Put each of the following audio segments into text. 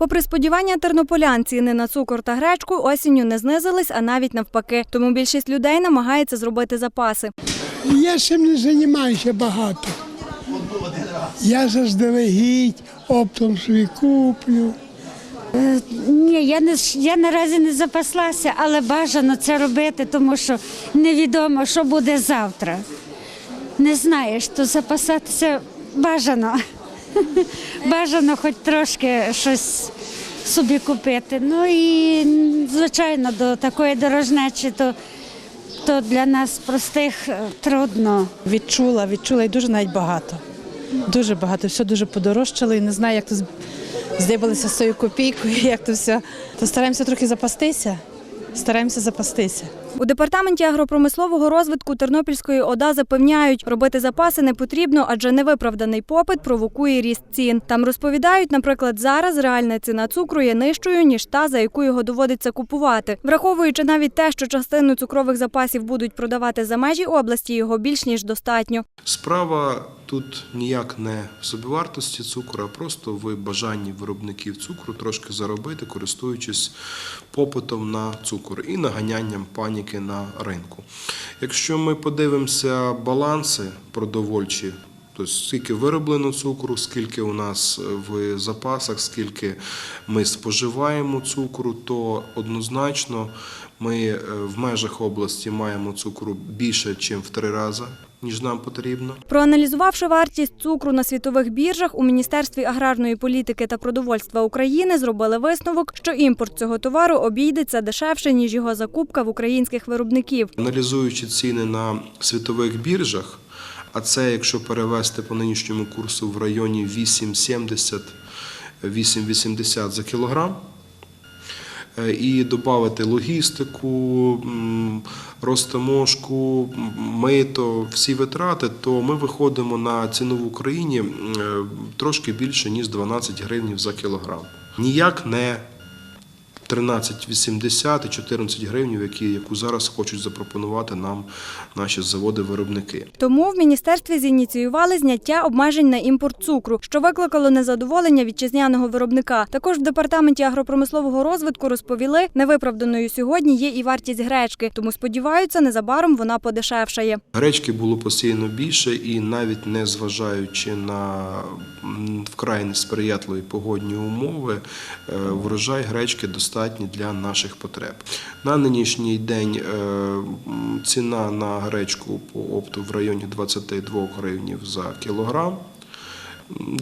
Попри сподівання тернополян, ціни на цукор та гречку осінню не знизились, а навіть навпаки. Тому більшість людей намагається зробити запаси. Я цим не займаюся багато. Я заздалегідь, оптом собі куплю. Ні, я не я наразі не запаслася, але бажано це робити, тому що невідомо, що буде завтра. Не знаєш, то запасатися бажано. Бажано хоч трошки щось собі купити. Ну і звичайно, до такої дорожнечі, то, то для нас простих е, трудно. Відчула, відчула і дуже навіть багато. Дуже багато. Все дуже подорожчало і не знаю, як то здибалися з цією копійкою, як то все. То стараємося трохи запастися. Стараємося запастися. У департаменті агропромислового розвитку Тернопільської ОДА запевняють, робити запаси не потрібно, адже невиправданий попит провокує ріст цін. Там розповідають, наприклад, зараз реальна ціна цукру є нижчою ніж та, за яку його доводиться купувати. Враховуючи навіть те, що частину цукрових запасів будуть продавати за межі області, його більш ніж достатньо. Справа тут ніяк не в собівартості цукру, а просто в бажанні виробників цукру трошки заробити, користуючись попитом на цукор і наганянням паніки на ринку. Якщо ми подивимося баланси продовольчі, Тобто скільки вироблено цукру, скільки у нас в запасах, скільки ми споживаємо цукру, то однозначно ми е, в межах області маємо цукру більше, ніж в три рази, ніж нам потрібно. Проаналізувавши вартість цукру на світових біржах, у Міністерстві аграрної політики та продовольства України зробили висновок, що імпорт цього товару обійдеться дешевше ніж його закупка в українських виробників. Аналізуючи ціни на світових біржах, а це якщо перевести по нинішньому курсу в районі 8,70 8,80 за кілограм. Е, І додати логістику, розтаможку, мито, всі витрати, то ми виходимо на ціну в Україні е, трошки більше, ніж 12 гривень за кілограм. Ніяк не 13,80 і 14 гривень, які, яку зараз хочуть запропонувати нам наші заводи-виробники. Тому в міністерстві зініціювали зняття обмежень на імпорт цукру, що викликало незадоволення вітчизняного виробника. Також в департаменті агропромислового розвитку розповіли, невиправданою сьогодні є і вартість гречки, тому сподіваються, незабаром вона подешевшає. Гречки було постійно більше, і навіть не зважаючи на вкрай несприятливі погодні умови, е, врожай гречки достатній для наших потреб. На нинішній день е, ціна на гречку по опту в районі 22 гривнів за кілограм.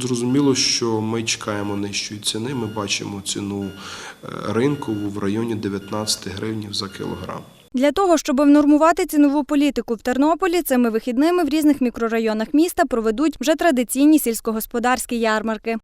Зрозуміло, що ми чекаємо нижчої ціни. Ми бачимо ціну е, ринкову в районі 19 гривнів за кілограм. Для того, щоб внормувати цінову політику в Тернополі, цими вихідними в різних мікрорайонах міста проведуть вже традиційні сільськогосподарські ярмарки.